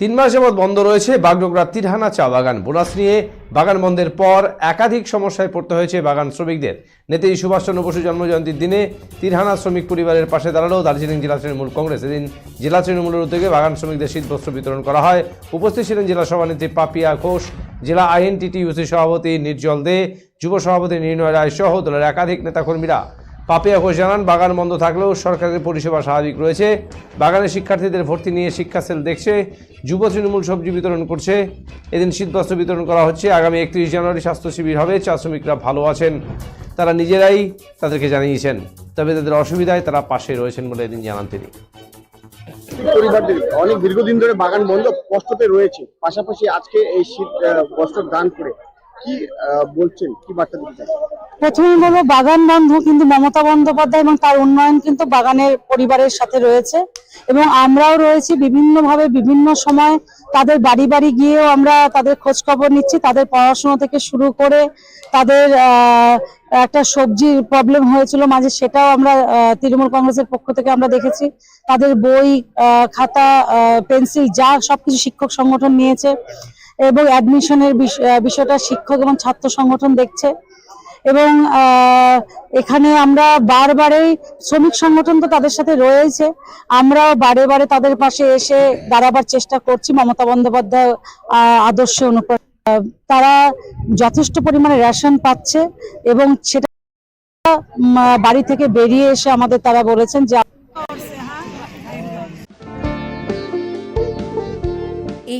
তিন মাস যাবৎ বন্ধ রয়েছে বাগডোগরা তিরহানা চা বাগান। বোনাস নিয়ে বাগান বন্ধের পর একাধিক সমস্যায় পড়তে হয়েছে বাগান শ্রমিকদের। নেতাজি সুভাষচন্দ্র বসু জন্মজয়ন্তীর দিনে তিরহানা শ্রমিক পরিবারের পাশে দাঁড়াল দার্জিলিং জেলা তৃণমূল কংগ্রেস। এদিন জেলা তৃণমূলের উদ্যোগে বাগান শ্রমিকদের শীতবস্ত্র বিতরণ করা হয়। উপস্থিত ছিলেন জেলা সভানেত্রী পাপিয়া ঘোষ, জেলা আইএনটিটিউসি সভাপতি নির্জল দে, যুব সভাপতি নির্ণয় রায় সহ দলের একাধিক নেতাকর্মীরা। পাপিয়া ঘোষ জানান বাগান বন্ধ থাকলেও সরকারের পরিষেবা স্বাভাবিক রয়েছে। বাগানের শিক্ষার্থীদের ভর্তি নিয়ে শিক্ষা সেল দেখছে, যুব তৃণমূল সবজি বিতরণ করছে। এদিন শীতবস্ত্র বিতরণ করা হচ্ছে। আগামী একত্রিশ জানুয়ারি স্বাস্থ্য শিবির হবে, চা শ্রমিকরা ভালো আছেন। তারা নিজেরাই তাদেরকে জানিয়েছেন, তবে তাদের অসুবিধায় তারা পাশে রয়েছেন বলে এদিন জানান তিনি। পরিবারদের অনেক দীর্ঘদিন ধরে বাগান বন্ধ কষ্টতে রয়েছে। পাশাপাশি আজকে এই শীত বস্ত্র দান করে কি বলছেন? কি বার্তা দিতে প্রথমে বলব, বাগান বন্ধ, কিন্তু মমতা বন্দ্যোপাধ্যায় এবং তার উন্নয়ন কিন্তু বাগানের পরিবারের সাথে রয়েছে। এবং আমরাও রয়েছি বিভিন্নভাবে, বিভিন্ন সময় তাদের বাড়ি বাড়ি গিয়েও আমরা তাদের খোঁজ খবর নিচ্ছি, তাদের পড়াশোনা থেকে শুরু করে তাদের একটা সবজির প্রবলেম হয়েছিল মাঝে, সেটাও আমরা তৃণমূল কংগ্রেসের পক্ষ থেকে আমরা দেখেছি। তাদের বই খাতা পেন্সিল যা সবকিছু শিক্ষক সংগঠন নিয়েছে। এবং অ্যাডমিশনের বিষয়টা শিক্ষক এবং ছাত্র সংগঠন দেখছে। এবং এখানে আমরা বারবারেই শ্রমিক সংগঠন তো তাদের সাথে রয়েছে আমরাও বারে বারে তাদের পাশে এসে দাঁড়াবার চেষ্টা করছি মমতা বন্দ্যোপাধ্যায় আদর্শে অনুপ্রাণিত আহ, তারা যথেষ্ট পরিমাণে রেশন পাচ্ছে এবং সেটা বাড়ি থেকে বেরিয়ে এসে আমাদের তারা বলেছেন যে